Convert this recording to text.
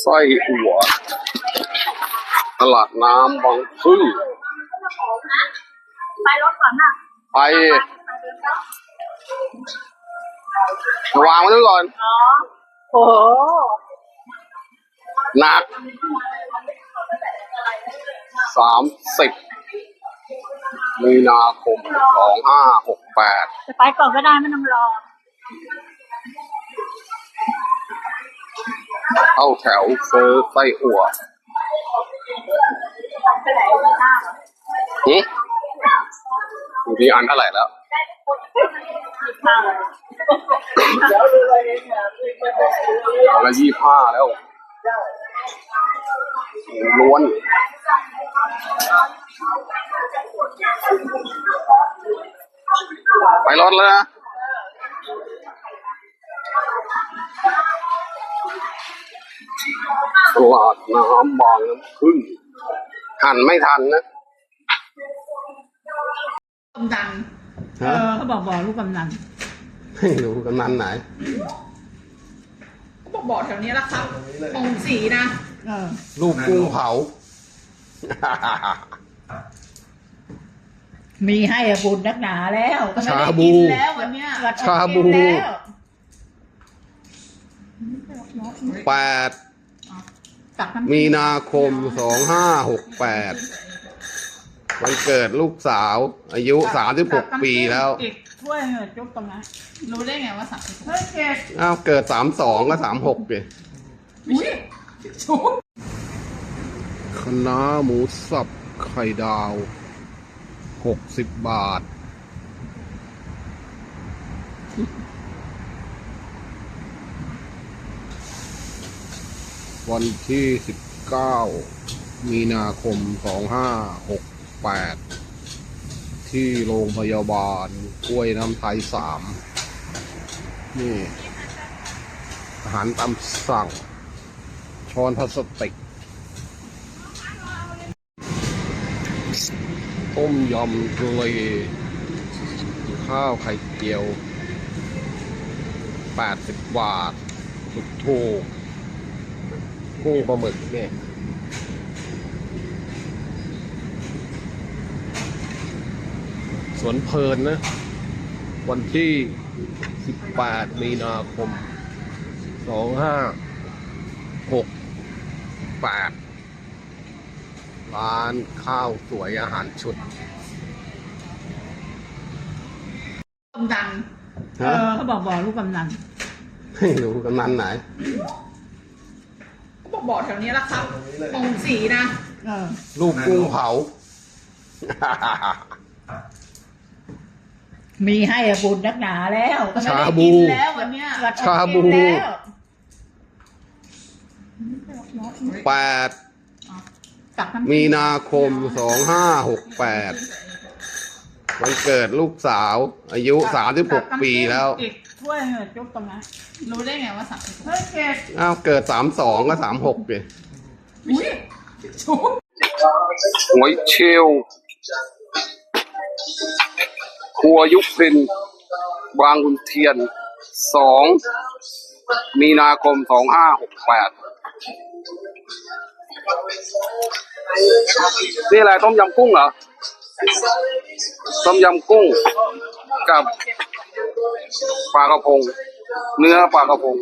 ไส้อั่วตลาดน้ำบางพึ่งไปรถก่อนนะไปวางไว้ด้วยก่อนโอ้โหหนักสามสิบมีนาคมสองห้าหกแปดจะไปก่อนก็ได้ไม่ต้องรอ เข้าแถวซื้อไส้อั่วไปไหนไม่ได้หึอยู่ที่อันเท่าไหร่แล้วทางอันละยี่ห้าแล้ว ล้วนไปรถแล้วนะ ตลาดน้ำบางน้ำพึ่งหันไม่ทันนะกำนันเออเขาบอกบอกลูกกำนันไม่รู้กำนันไหนเขาบอกบอกแถวนี้ละครับตรงสีนะเออลูกกุ้งเผา มีให้อะบุญนักหนาแล้วก็ไม่ได้ชาบูกินแล้ววันเนี้ยชาบูกินแล้ว แปดตักน้ำมีนาคมสองห้าหกแปดวันเกิดลูกสาว อายุสามสิบหกปีแล้วอีกถ้วยเถอะจุ๊บตรงนั้นรู้ได้ไงว่าสามสิบหกเฮ้ยเกดอ้าวเกิดสามสองก็สามหกเลยอุ้ยชุบคณะหมูสับไข่ดาวหกสิบบาท วันที่สิบเก้ามีนาคมสองห้าหกแปดที่โรงพยาบาลกล้วยน้ำไทยสามนี่ อาหารตามสั่ง ช้อนพลาสติก ต้มยำทะเลข้าวไข่เจียว 80 บาทถูกถูก กุ้งปลาหมึกเนี่ยสวนเพลินนะ วันที่ 18 มีนาคม 2568 ร้านข้าวสวยอาหารชุดกำนันเออเขาบอกบอกลูกกำนันไม่รู้กำนันไหนเขาบอ กบอกแถวนี้ละครับตรงสีนะเออลูกกุ้งเผา มีให้อะบุญนักหนาแล้วก็ไม่ได้ชาบู กินแล้ววันเนี้ยชาบู กินแล้วแปดตักน้ำมีนาคมสองห้าหกแปด วันเกิดลูกสาว อายุสามสิบหกปีแล้วอีกถ้วยเถอะจุ๊บตรงนั้นรู้ได้ไงว่าสามสิบหกเฮ้ยเกดอ้าวเกิดสามสองก็สามหกเลยอุ้ยชุบหวยเชลลครัวยุพินบางขุนเทียนสองมีนาคมสองห้าหกแปดนี่อะไรต้มยำกุ้งเหรอ ต้มยำกุ้งกับปลากระพง เนื้อปลากระพง